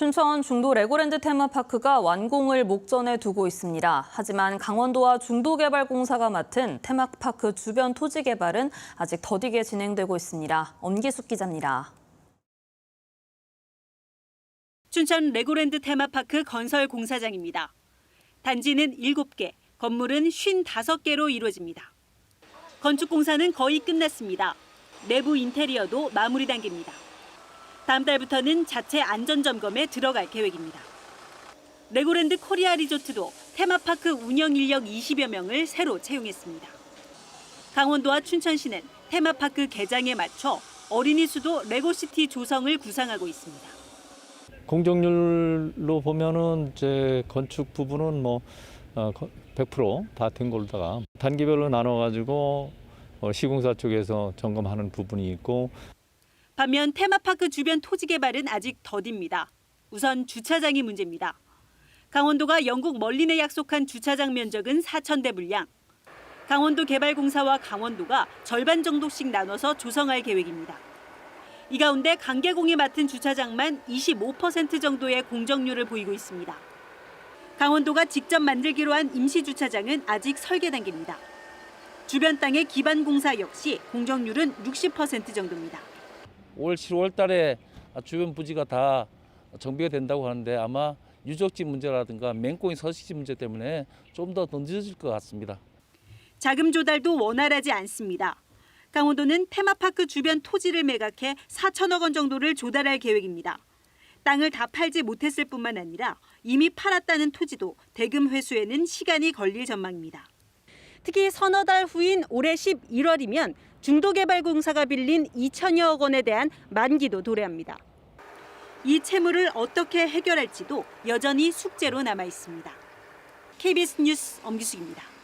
춘천 중도 레고랜드 테마파크가 완공을 목전에 두고 있습니다. 하지만 강원도와 중도개발공사가 맡은 테마파크 주변 토지 개발은 아직 더디게 진행되고 있습니다. 엄기숙 기자입니다. 춘천 레고랜드 테마파크 건설 공사장입니다. 단지는 7개, 건물은 55개로 이루어집니다. 건축 공사는 거의 끝났습니다. 내부 인테리어도 마무리 단계입니다. 다음 달부터는 자체 안전 점검에 들어갈 계획입니다. 레고랜드 코리아 리조트도 테마파크 운영 인력 20여 명을 새로 채용했습니다. 강원도와 춘천시는 테마파크 개장에 맞춰 어린이 수도 레고시티 조성을 구상하고 있습니다. 공정률로 보면은 제 건축 부분은 뭐 100%다 된 걸로다가 단계별로 나눠 가지고 어, 시공사 쪽에서 점검하는 부분이 있고 반면 테마파크 주변 토지 개발은 아직 더딥니다. 우선 주차장이 문제입니다. 강원도가 영국 멀린에 약속한 주차장 면적은 4,000대 분량. 강원도 개발공사와 강원도가 절반 정도씩 나눠서 조성할 계획입니다. 이 가운데 강계공이 맡은 주차장만 25% 정도의 공정률을 보이고 있습니다. 강원도가 직접 만들기로 한 임시 주차장은 아직 설계 단계입니다. 주변 땅의 기반 공사 역시 공정률은 60% 정도입니다. 올 10월 달에 주변 부지가 다 정비가 된다고 하는데 아마 유적지 문제라든가 맹꽁이 서식지 문제 때문에 좀더 늦어질 것 같습니다. 자금 조달도 원활하지 않습니다. 강원도는 테마파크 주변 토지를 매각해 4천억 원 정도를 조달할 계획입니다. 땅을 다 팔지 못했을 뿐만 아니라 이미 팔았다는 토지도 대금 회수에는 시간이 걸릴 전망입니다. 특히 서너 달 후인 올해 11월이면 중도개발공사가 빌린 2천여억 원에 대한 만기도 도래합니다. 이 채무를 어떻게 해결할지도 여전히 숙제로 남아 있습니다. KBS 뉴스 엄기숙입니다.